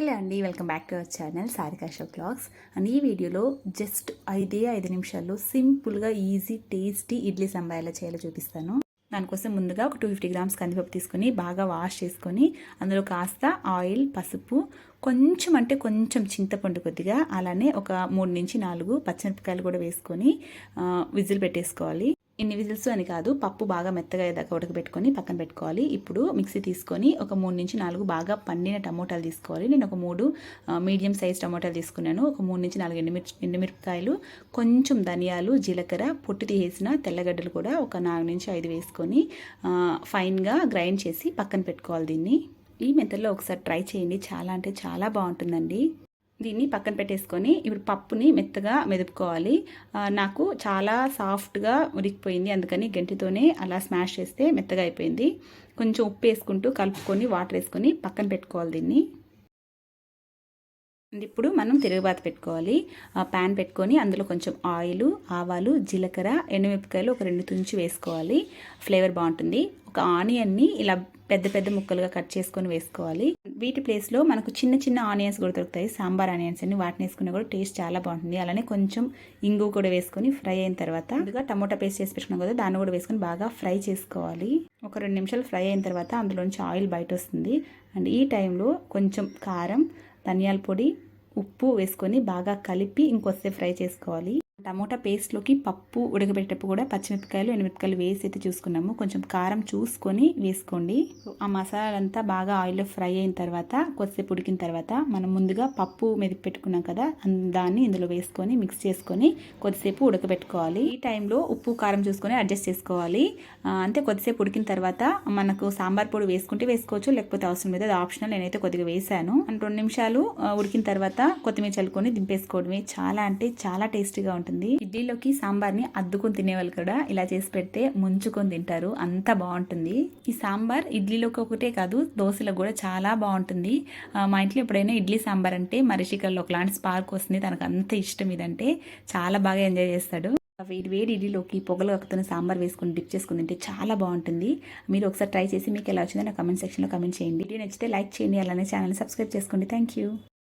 Hello అండి welcome back to our channel Sarika show vlogs and ఈ వీడియోలో just ఐదే ఐదు నిమిషాల్లో సింపుల్గా ఈజీ టేస్టీ ఇడ్లీ సాంబార్ ఎలా చేయాలో చూపిస్తాను. దానికోసం ముందుగా ఒక టూ ఫిఫ్టీ గ్రామ్స్ కందిపప్పు తీసుకొని బాగా వాష్ చేసుకొని అందులో కాస్త ఆయిల్ పసుపు కొంచెం అంటే కొంచెం చింతపండు కొద్దిగా అలానే ఒక మూడు నుంచి నాలుగు పచ్చిమిరపకాయలు కూడా వేసుకొని విజిల్ పెట్టేసుకోవాలి. ఇన్ని విజిల్స్ అని కాదు పప్పు బాగా మెత్తగా అయ్యేదాకా ఉడకబెట్టుకొని పక్కన పెట్టుకోవాలి. ఇప్పుడు మిక్సీ తీసుకొని ఒక మూడు నుంచి నాలుగు బాగా పండిన టమోటాలు తీసుకోవాలి. నేను ఒక మూడు మీడియం సైజ్ టమోటాలు తీసుకున్నాను. ఒక మూడు నుంచి నాలుగు ఎండుమిర్చి ఎండుమిరపకాయలు కొంచెం ధనియాలు జీలకర్ర పొట్టు తీసేసిన తెల్లగడ్డలు కూడా ఒక నాలుగు నుంచి ఐదు వేసుకొని ఫైన్గా గ్రైండ్ చేసి పక్కన పెట్టుకోవాలి దీన్ని. ఈ మెథడ్లో ఒకసారి ట్రై చేయండి. చాలా అంటే చాలా బాగుంటుందండి. దీన్ని పక్కన పెట్టేసుకొని ఇప్పుడు పప్పుని మెత్తగా మెదుపుకోవాలి. నాకు చాలా సాఫ్ట్గా ఉడికిపోయింది. అందుకని గంటితోనే అలా స్మాష్ చేస్తే మెత్తగా అయిపోయింది. కొంచెం ఉప్పు వేసుకుంటూ కలుపుకొని వాటర్ వేసుకొని పక్కన పెట్టుకోవాలి దీన్ని. ఇప్పుడు మనం తిరుగుబాత పెట్టుకోవాలి. ప్యాన్ పెట్టుకొని అందులో కొంచెం ఆయిల్ ఆవాలు జీలకర్ర ఎండుమిరపకాయలు ఒక రెండు తుంచి వేసుకోవాలి. ఫ్లేవర్ బాగుంటుంది. ఒక ఆనియన్ని ఇలా పెద్ద పెద్ద ముక్కలుగా కట్ చేసుకొని వేసుకోవాలి. వీటి ప్లేస్లో మనకు చిన్న చిన్న ఆనియన్స్ కూడా దొరుకుతాయి. సాంబార్ ఆనియన్స్ అన్ని వాటిని వేసుకున్నా కూడా టేస్ట్ చాలా బాగుంటుంది. అలానే కొంచెం ఇంగు కూడా వేసుకొని ఫ్రై అయిన తర్వాత ముందుగా టమోటా పేస్ట్ చేసి పెట్టుకున్నాం కదా దాన్ని కూడా వేసుకొని బాగా ఫ్రై చేసుకోవాలి. ఒక రెండు నిమిషాలు ఫ్రై అయిన తర్వాత అందులోంచి ఆయిల్ బయట వస్తుంది. అండ్ ఈ టైంలో కొంచెం కారం ధనియాల పొడి ఉప్పు వేసుకొని బాగా కలిపి ఇంకొస్తే ఫ్రై చేసుకోవాలి. టమోటా పేస్ట్లోకి పప్పు ఉడకబెట్టేటప్పుడు కూడా పచ్చిమిరపకాయలు ఎండుమిరపకాయలు వేసి అయితే చూసుకున్నాము. కొంచెం కారం చూసుకొని వేసుకోండి. ఆ మసాలాలంతా బాగా ఆయిల్లో ఫ్రై అయిన తర్వాత కొద్దిసేపు ఉడికిన తర్వాత మనం ముందుగా పప్పు మెదిపి పెట్టుకున్నాం కదా దాన్ని ఇందులో వేసుకొని మిక్స్ చేసుకొని కొద్దిసేపు ఉడకబెట్టుకోవాలి. ఈ టైంలో ఉప్పు కారం చూసుకొని అడ్జస్ట్ చేసుకోవాలి. అంతే కొద్దిసేపు ఉడికిన తర్వాత మనకు సాంబార్ పొడి వేసుకుంటే వేసుకోవచ్చు లేకపోతే అవసరం లేదు. అది ఆప్షనల్. నేనైతే కొద్దిగా వేసాను. అండ్ రెండు నిమిషాలు ఉడికిన తర్వాత కొత్తిమీర చల్లుకొని దింపేసుకోవడమే. చాలా అంటే చాలా టేస్టీగా ఉంటుంది. ఉంటుంది ఇడ్లీలోకి సాంబార్ని అద్దుకొని తినేవాళ్ళు కూడా ఇలా చేసి పెడితే ముంచుకొని తింటారు. అంత బాగుంటుంది. ఈ సాంబార్ ఇడ్లీలోకి ఒకటే కాదు దోశలో కూడా చాలా బాగుంటుంది. మా ఇంట్లో ఎప్పుడైనా ఇడ్లీ సాంబార్ అంటే మరిషికల్లో ఒకలాంటి స్పార్క్ వస్తుంది. తనకు అంత ఇష్టం ఇదంటే చాలా బాగా ఎంజాయ్ చేస్తాడు. వేడి వేడి ఇడ్లీలోకి పొగలు కక్కుతున్న సాంబార్ వేసుకుని డిప్ చేసుకుని తింటే చాలా బాగుంటుంది. మీరు ఒకసారి ట్రై చేసి మీకు ఎలా వచ్చిందో నా కమెంట్ సెక్షన్లో కమెంట్ చేయండి. వీడియో నచ్చితే లైక్ చేయండి అలానే ఛానల్ సబ్స్క్రైబ్ చేసుకోండి. Thank you.